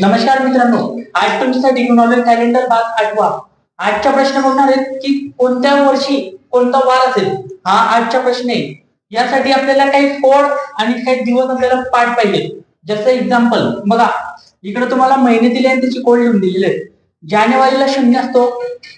नमस्कार मित्रांनो आज तुमच्यासाठी घेऊन आलोय कॅलेंडर भाग आठवा. आजचा प्रश्न बघणार आहेत की कोणत्या वर्षी कोणता वार असेल? हा आजचा प्रश्न आहे. यासाठी आपल्याला काही कोड आणि काही दिवस आपल्याला पाठ पाहिजे. जसं एक्झाम्पल बघा इकडे तुम्हाला महिने दिले आणि त्याची कोड लिहून दिलेले आहेत जानेवारीला शून्य असतो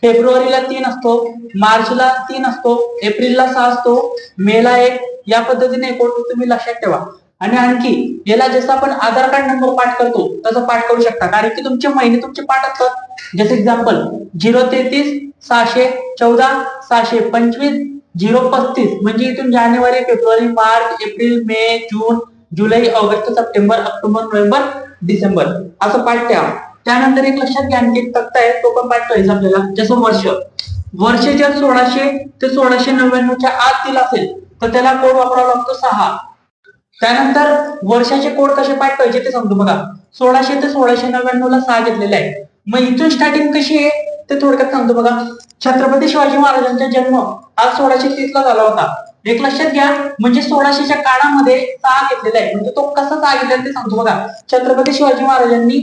फेब्रुवारीला तीन असतो मार्चला तीन असतो एप्रिलला सहा असतो मेला एक या पद्धतीने कोड तुम्ही लक्षात ठेवा. आणि आणखी याला जसं आपण आधार कार्ड नंबर पाठ करतो तसं पाठ करू शकता. कारण की तुमचे महिने तुमचे पाठ असतात जसं एक्झाम्पल झिरो तेहतीस सहाशे चौदा सहाशे पंचवीस झिरो पस्तीस. म्हणजे इथून जानेवारी फेब्रुवारी मार्च एप्रिल मे जून जुलै ऑगस्ट सप्टेंबर ऑक्टोबर नोव्हेंबर डिसेंबर. असं पाठ ठेवा. त्यानंतर एक लक्षात घ्या आणखी तक्ता आहे तो पण पाठ करायचा आपल्याला. जसं वर्ष. वर्ष जर सोळाशे ते सोळाशे नव्याण्णवच्या आत दिला असेल तर त्याला कोड वापरावा लागतो सहा. त्यानंतर वर्षाचे कोड कसे पाठ पाहिजे ते सांगतो बघा. सोळाशे ते सोळाशे नव्याण्णव ला सहा घेतलेले आहे मग इथून स्टार्टिंग कशी आहे? ते थोडक्यात सांगतो बघा. छत्रपती शिवाजी महाराजांचा जन्म आज सोळाशे तीस ला झाला होता. एक लक्षात घ्या म्हणजे सोळाशेच्या काळामध्ये सहा घेतलेला आहे म्हणजे तो कसा सहा घेतला ते सांगतो बघा. छत्रपती शिवाजी महाराजांनी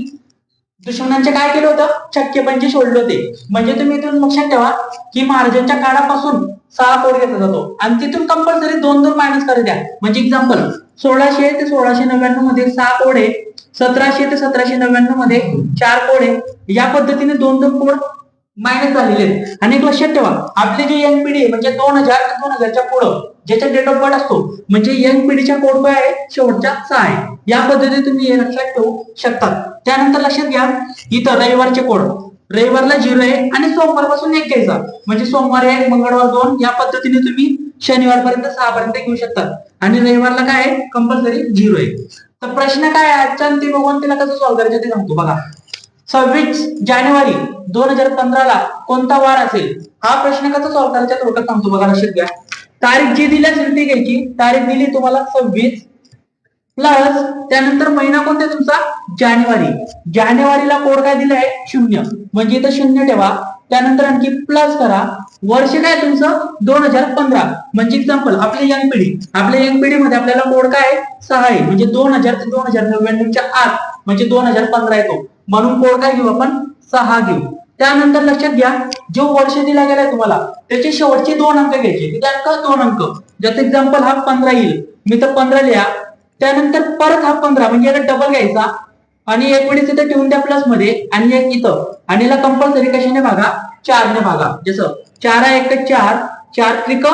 दुश्मनांचे काय केलं होतं? चक्के पंचे सोडले होते. म्हणजे तुम्ही इथून लक्षात ठेवा की महाराजांच्या काळापासून सहा कोड घेतला जातो. आणि तिथून कंपल्सरी दोन दोन मायनस करू द्या. म्हणजे एक्झाम्पल सोळाशे ते सोळाशे नव्याण्णवमध्ये सहा कोड आहे सतराशे ते सतराशे नव्याण्णवमध्ये चार कोड. आहे या पद्धतीने दोन दोन कोड मायनस झालेले आहेत. आणि एक लक्षात ठेवा आपली जी यंग पिढी आहे म्हणजे दोन हजार ते दोन हजारच्या पुढं ज्याच्या डेट ऑफ बर्थ असतो. म्हणजे यंग पिढीच्या कोड काय आहे? शेवटच्या सहा आहे. या पद्धतीने तुम्ही हे लक्षात ठेवू शकता त्यानंतर लक्षात घ्या इथं रविवारचे कोड रविवारला झिरो आहे आणि सोमवारपासून एक घ्यायचा. म्हणजे सोमवार एक मंगळवार दोन या पद्धतीने तुम्ही शनिवारपर्यंत सहा पर्यंत घेऊ शकता. आणि रविवारला काय आहे? कंपल्सरी झिरो आहे. तर प्रश्न काय आहे आजच्या आणि ते बघून तिला कसं सॉल्व्ह करायचं ते सांगतो. बघा. सव्वीस जानेवारी दोन हजार पंधराला कोणता वार असेल? हा प्रश्न कसा सॉल्व्ह करायचा थोडक्यात सांगतो. बघा लक्षात घ्या. तारीख जी दिली असेल ती घ्यायची. तारीख दिली तुम्हाला सव्वीस. प्लस त्यानंतर महिना कोणता तुमचा? जानेवारी. जानेवारीला कोड काय दिलाय शून्य. म्हणजे इथं शून्य ठेवा. त्यानंतर आणखी प्लस करा. वर्ष काय तुमचं? दोन हजार पंधरा. म्हणजे एक्झाम्पल आपली यंग पिढी. आपल्या यंग पिढीमध्ये आपल्याला कोड काय आहे? सहा आहे. म्हणजे दोन हजार ते दोन हजार नव्याण्णवच्या आत. म्हणजे दोन हजार पंधरा येतो म्हणून कोड काय घेऊ आपण? सहा घेऊ. त्यानंतर लक्षात घ्या जो वर्ष दिला गेलाय तुम्हाला त्याचे शेवटचे दोन अंक घ्यायचे. म्हणजे किती अंक दोन अंक. जसं एक्झाम्पल हा पंधरा येईल. मी तर पंधरा लिहा. त्यानंतर परत हा पंधरा म्हणजे याला डबल घ्यायचा. आणि एक वेळेस इथं ठेवून द्या प्लसमध्ये आणि एक इथं. आणि याला कंपल्सरी कशाने भागा? चारने भागा. जसं चार एक चार. चार त्रिक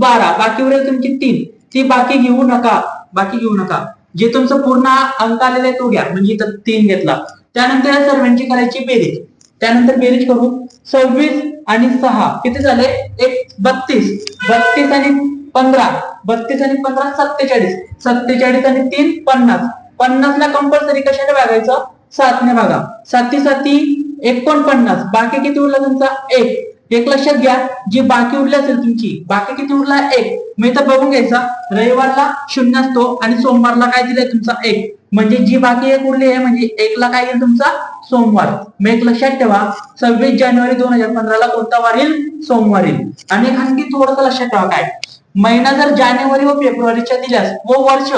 बारा. बाकी उरेल तुमची तीन. ती बाकी घेऊ नका. बाकी घेऊ नका. जे तुमचं पूर्ण अंक आलेला आहे तो घ्या. म्हणजे इथं तीन घेतला. त्यानंतर या सर्वांची करायची बेरीज. त्यानंतर बेरीज करू. सव्वीस आणि सहा किती झाले? एक बत्तीस. बत्तीस आणि पंधरा. बत्तीस आणि पंधरा सत्तेचाळीस. सत्तेचाळीस आणि तीन पन्नास. पन्नासला कंपल्सरी कशाने भागायचं सातने भागा साती साती एकोणपन्नास. बाकी किती उरला तुमचा? एक. एक लक्षात घ्या जी बाकी उरली असेल तुमची बाकी किती उरला? एक. मी तर बघून घ्यायचा. रविवारला शून्य असतो आणि सोमवारला काय दिलंय तुमचा? एक. म्हणजे जी बाकी एक उरली आहे म्हणजे एकला काय येईल तुमचा? सोमवार. मग एक लक्षात ठेवा सव्वीस जानेवारी दोन हजार पंधराला कोणता वार येईल? सोमवार येईल. आणि एक आणखी थोडस लक्षात ठेवा काय? महिना जर जानेवारी व फेब्रुवारीच्या दिल्यास व वर्ष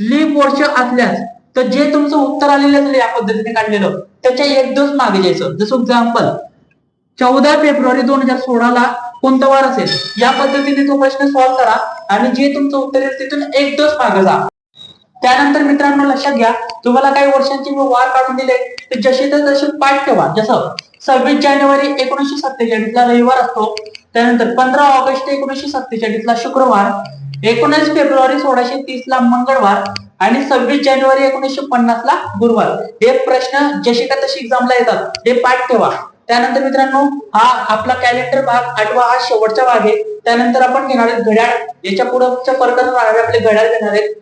लीप वर्ष असल्यास तर जे तुमचं उत्तर आलेलं असेल या पद्धतीने काढलेलं त्याच्या एक दिवस मागे जायचं जसं एक्झाम्पल चौदा फेब्रुवारी दोन हजार सोळाला कोणता वार असेल? या पद्धतीने तो प्रश्न सॉल्व्ह करा आणि जे तुमचं उत्तर येईल तिथून एक दिवस मागे जा. त्यानंतर मित्रांनो लक्षात घ्या तुम्हाला काही वर्षांची मी वार काढून दिले तर जसे तर तसे पाठ ठेवा. जसं सव्वीस जानेवारी एकोणीशे सत्तेचाळीस ला रविवार असतो त्यानंतर पंधरा ऑगस्ट एकोणीशे सत्तेचाळीसला शुक्रवार एकोणीस फेब्रुवारी सोळाशे तीस ला मंगळवार आणि सव्वीस जानेवारी एकोणीसशे पन्नास ला गुरुवार. हे प्रश्न जसे का तसे एक्झामला येतात. हे पाठ ठेवा. त्यानंतर मित्रांनो हा आपला कॅलेंडर भाग आठवा हा शेवटचा भाग आहे. त्यानंतर आपण घेणार आहेत घड्याळ. याच्या पुढच्या परत आपले घड्याळ घेणार आहेत.